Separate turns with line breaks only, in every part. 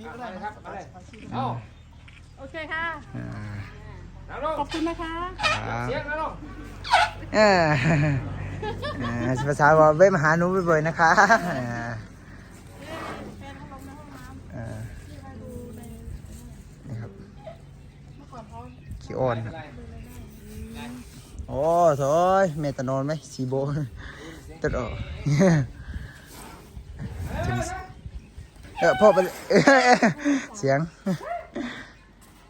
นี้ก็ได้นะครับมาเลย
เอา
โอเคค่ะ
อ่า
แล้วลง
ขอบคุณนะคะ
ครับ
เสียงแล้วลง
เออเออภาษาว่าเว้ยมาหาหนูบ่อยๆนะคะอ่า
แฟนเขาลงในห้องน้ำ
อ่า
ที่มาดูใน
นี่ครับ
เมื่อก่อนเขา
ขี้อ้อนครับโอ้โถยเมตานอนไหมสีโบตัดออกถึง เออพ่อไปเลยเออเสียง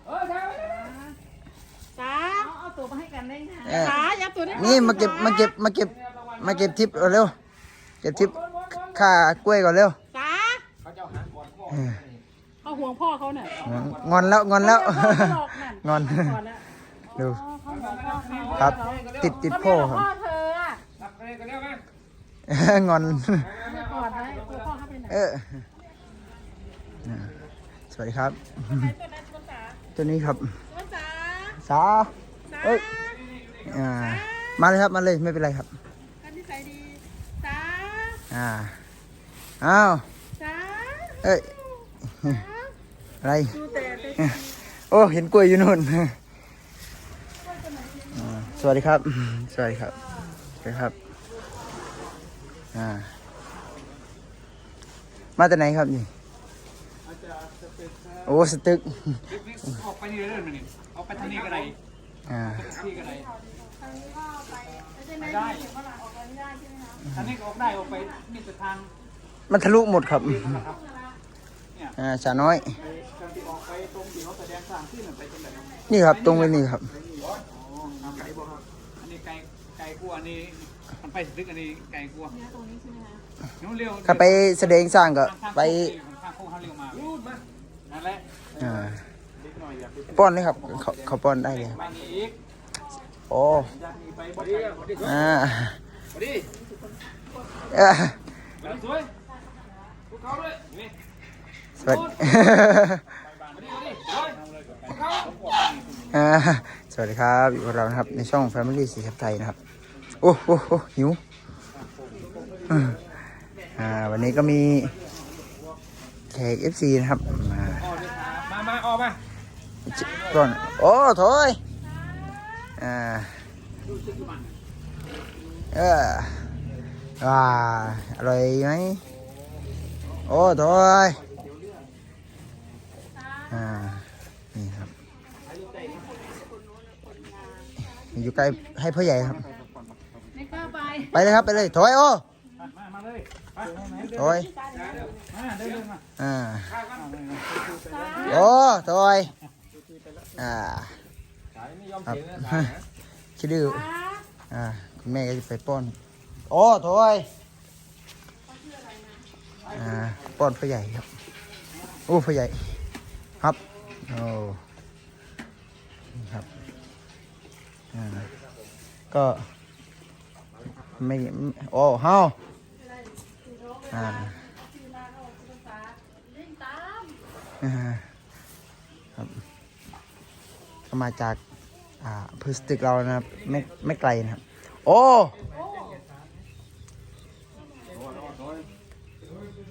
เออใช่
จ้าเอาตัวมาให้กันได้ไง
เออ
จ้าอย่าตัวนี้
นี่มาเก็บมาเก็บมาเก็บมาเก็บทิปเอาเร็วเก็บทิปค่ากล้วยก่อนเร็ว
จ้า
เขาจะเอาหางก่อนพ่อ
เออ
เขาห่วงพ่อเขาเนี่ย
งอนแล้วงอนแล้ว
เขาหลอกนั่น
งอน
ก่อนแล้ว
ดู
อ๋อเขาห่วงพ่อเขา
ครับ ติดติด
เขา
โพ่
ไม่
ค
เอา
รับ
พ่อเธออะ
รับไปกันแล้วมั้ย
งอน
ไม่กอดไว้กลัวพ่อเขาไปไหน
เออ สวัสดีครับ
ใครตัวนั้นตัวจ๋า
ตัวนี้ครับ
ตัวจ๋า
สา
จ๋า
เอ้ยอ่ามาเลยครับมาเลยไม่เป็นไรครับ
กันนิสัยดีจ๋า
อ่าอ้าว
จ๋า
เอ้ยอะไร
ดูแต่แต่
โอ้เห็นกล้วยอยู่นู่นอ่าสวัสดีครับ สวัสดีครับสวัสดีครับอ่ามาจากไหนครับนี่ โอ้สตึก
ออกไปนี่เรื่อยๆนี่เอาไปทางนี้ก็ได้
อ่า
ที่ก็ได้
ทางนี้ก็ไปไม่ใช่ไหมที่เห็นว่าหลังออกไปไม่ได้ใช่ไหมคะ
ทางนี้ก็ออกได้ออกไปนี่แต่ทาง
มันทะลุหมดครับ
นะครับ
อ่าสาวน้อย
ไปการที่ออกไปตรงที่เขาแสดงสร้างที่นั่นไปตรงไหนครับ
นี่ครับตรงไปนี่ครับ
อ๋อครับไกลบ่ครับอันนี้ไกลไกลกลัวาอันนี้มันไปถึงอันนี้ไกลกลัวา
เนี่ยตรงนี้ใช่ไหมคะ
เดี๋ยวเร็ว
ถ้าไปแสดงสร้างก็ไป
ทางโค้งเขาเร็วมานั่นแหละ
อ่า
เล็กหน่อยอยากไป
ป้อนเลยครับเขาเขาป้อนได้เลยครับ
มานี่อีก
โอ้
อยากมีไปบ่ดีบ่ดี
อ่า
บ่ดี
เอ้อ
บ่ดีสวยพวกเขาด้วยนี่
สวัสดี
บ่ดีบ่ดีสวยพวกเขา
อ่าสวัสดีครับอยู่กับเรานะครับในช่อง Family สีทับไทยนะครับ โอ้โหโอ้หิวอืมอ่าวันนี้ก็มี แขก FC นะครับมา
ออกเลยครับมามาออกมา
จิก่อนโอ้โถอยอ่าเออว้าอร่อยไหมโอ้โถอยอ่านี่ครับอยู่ใกล้ให้พ่อใหญ่ครับ
ไม่กล้าไป
ไปเลยครับไปเลยถอยโอ้
มามาเลยไป
ถอย
มาเดินเดินมา
อ่า
ข้าวกัน
โอ้ถอยอ่า
สายไม่ยอม
ครับ
เสียนะ
คิดดื้อ
จ้า
อ่าคุณแม่ก็จะไปป้อนโอ้ถอยอ่าป้อนพ่อใหญ่ครับโอ้พ่อใหญ่ ครับโอ้นี่ครับอ่าก็ไม่โอ้เฮาอ่า
วิ่งตาม
อ่า ครับก็มาจากอ่าพฤสติกเรานะครับ ไม่ไม่ไกลนะครับ โอ้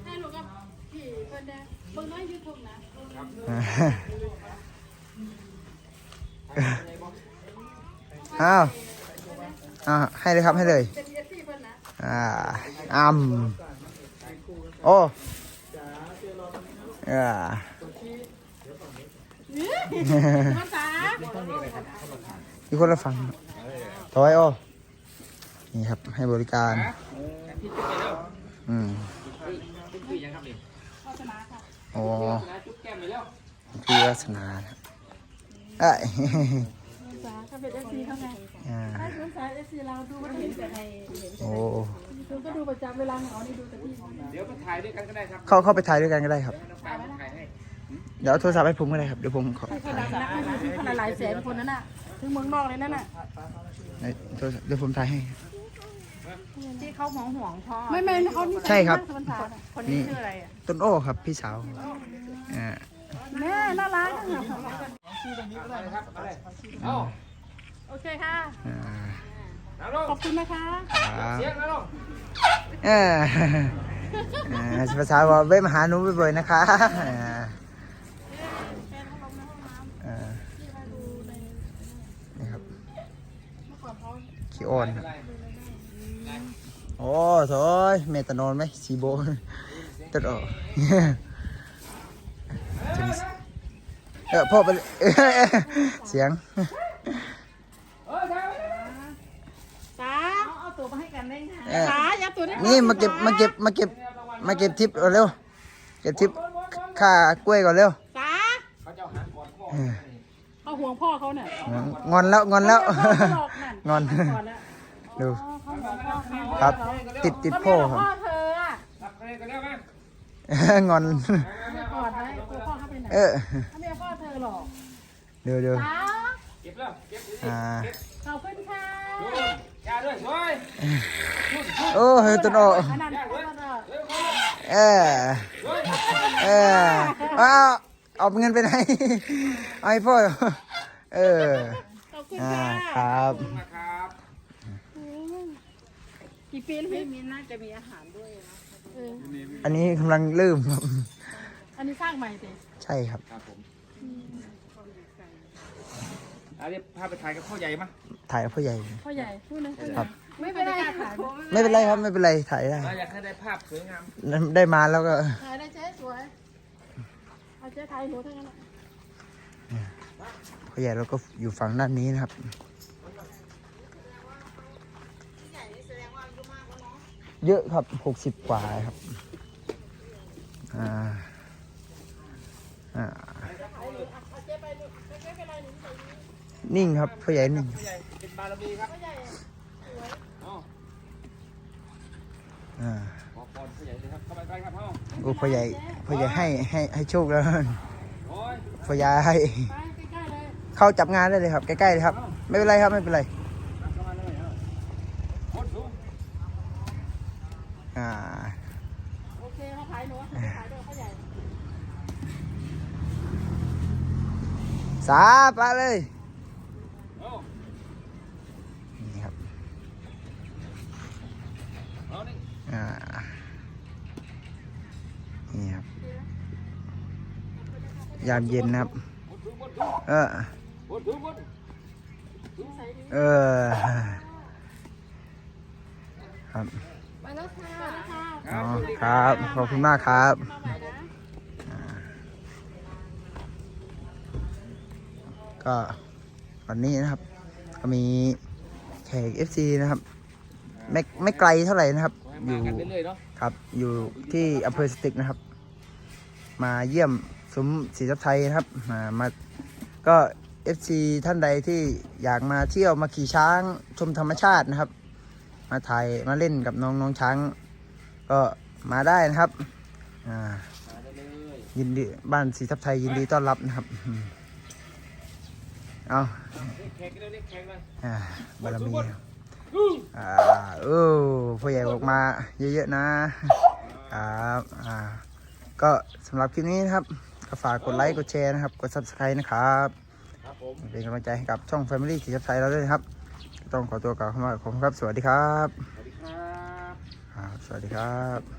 ให้หนูกับพี่เพิ่นเด้อเบิ่งน้อยยูทูบนะ
อ้าวอ้าให้เลยครับให้เลย
เป็นเอฟซีเพิ่นนะ
อ่าอ้ำโอ้อ่า มีคนละฟังถอยโอ้นี่ครับ ให้บริการ อืม
พี่ยังครับนี่
โฆษณาค่ะ
โอ้
จุ๊บแก้มไปแล้ว
พี่วัฒนานะครับเอ้ย
ภาษาก็เป็นเอฟซีเท่าไง
อ่า
ถ้าภาษาเอฟซีเราดูมันเห็นแต่ในเห็น
โอ้
ดูก็ดูประจำเวลาเหงานี่ดูแต่พี่เขานะ
เดี๋ยวมาถ่ายด้วยกันก็ได้ครับ
เข้าเข้าไปถ่ายด้วยกันก็ได้ครับ
น้ำตาลถ่ายให้
เดี๋ยวเอาโทรศัพท์ให้ผมก็ได้ครับเดี๋ยวผมขอ
ใครเขาดังนักไม่ดูที่คนละหลายแสนคนนั้นน่ะถึงเมืองนอกเลยนั่นน่ะ
ในโทรศัพท์เดี๋ยวผมถ่ายให้
ที่เขาห่วงห่วงพ่อ
ไม่ไม่เขานี่
ใช่ครับ
ภาษาน่ะ
คนนี้ชื่ออะไรอะ
ต้นโอ้ครับพี่สาวอ่า
แม่น่ารักจังเลย
ที่ตรงนี้ก็ได้นะ
ค
ค
รั
รั
บบมาเลยเอา
โอเคค่ะ
อ่า
แล้วลง
ขอบคุณนะคะ
ครับ
เสียงแล้วลง
เอออ่าภาษาว่าเว้ยมาหาหนูบ่อยๆนะคะอ่า ขี้ อ้อนครับโอ้โถยเมตานอนไหมสีโบตัดออกถึงเออพ่อไปเลยเสียง
สาเอาเอาตัวมาให้กันได้ไง
เออ
สายับตัวได้
นี่มาเก็บมาเก็บมาเก็บมาเก็บทิปเอาเร็วเก็บทิปค่ากล้วยก่อนเร็ว
สา
เขาจะเอาหางก่อนพ่อ
เออ
เขาห่วงพ่อเขาเนี่ย
งอนแล้วงอนแล้ว
เขาหลอกนั่น
งอน
ก่อนแล้ว
ดู
เขาห่วงพ่อเขา
ครับ ติดติด
เขา
พ่อ
ไม่
ค
เอา
รับ
พ่อเธออะ
รับใครกันแล้วมั้ง
งอน
ไม่กอดไว้กลัวพ่อเขาไปไหน
เออ
เขาไม่เอาพ่อเธอหรอก
เดี๋ยวเดี๋ยว
สา
เก็บแล้วเก็บดิ
อ่า
ขอบคุณค่ะ
ดูยาด้วยสวย
โอ้เฮ้ยต้นโอ
อันนั้นเขาก็จะ
เออเออเอา เอาเงินไปไหน เอาให้พ่อ เออ
ขอบคุณ
อ่า
ค่ะ
ครับ
นะครับ
กี่ปีแล้วพี่มีน่าจะมีอาหารด้วยนะเออ
อันนี้กำลังเริ่มครับ
อันนี้สร้างใหม่สิ
ใช่ครับ
ครับผมอันนี้พาไปถ่ายกับพ่อใหญ่มั้ย
ถ่ายกับพ่อใหญ่
พ่อใหญ่พูดนะพ่อให
ครั
ญ่
บ
ไม่เป็นไรถ่าย
ไม่เป็นไรครับ ไม่เป็นไร ถ่ายได้
เราอยากให้ได้ภาพสวยงาม
ได้มาแล้วก็
ถ่ายได้เจ๊สวย เอาเจ๊ถ่ายหนูทั้งนั้น
พ่อใหญ่เราก็อยู่ฝั่งด้านนี้นะครับเยอะครับหกสิบกว่าครับอ่าอ่านิ่งครับพ่อใหญ่นิ่ง
พ่อใหญ่เป็นบา รมีครับอ๋อ
อ่า
ขอพรพ่อใหญ่เลยครับเข้าไปไปครับพ่อ
โอ้พ่อใหญ่พ่อใหญ่ให้ให้ให้โชคแล้ว
โอ้ย
พ่อใหญ่ให้
ไปใกล้ๆเลย
เข้าจับงานได้เลยครับใกล้ๆเลยครับ ไม่เป็นไรครับไม่เป็นไร
รับเข้ามาเลยเอาโคตรสูง
อ่า
โอเคเขาถ่ายหนูถ่ายด้วยพ่อใหญ่
สาไปเลย
โอ้
นี่ครับ
เอานี่
อ่า นี่ครับ ยามเย็นนะครับ เออ เออ ครับ
ไปแล้วค่ะไปแล้วค่ะ
อ๋อครับ ขอบคุณมากครับก็วันนี้นะครับ ก็มีแขก FC นะครับ ไม่ไม่ไกลเท่าไหร่นะครับ
อ
ยู่ครับอยู่ที่อำเภอสตึกนะครับ มาเยี่ยมซุ้มศรีทับไทยนะครับมามาก็ FC ท่านใดที่อยากมาเที่ยวมาขี่ช้างชมธรรมชาตินะครับ มาถ่ายมาเล่นกับน้องน้องช้าง ก็มาได้นะครับ
ยิ
นดีบ้านศรีทับไทยยินดีต้อนรับนะครับเอาบารมี
อู้
อ่าโอ้พ่อใหญ่ออกมาเยอะๆนะครับอ่า ก็สำหรับคลิปนี้นะครับก็ฝากกดไลค์กดแชร์นะครับ กด subscribe นะครับ
ครับผม
เป็นกำลังใจให้กับช่อง Family ศรีทับไทยเราด้วยนะครับ ต้องขอตัวกล่าวคำว่าขอบคุณครับ สวัสดีครับ
สวัสดีครับ
อ่าสวัสดีครับ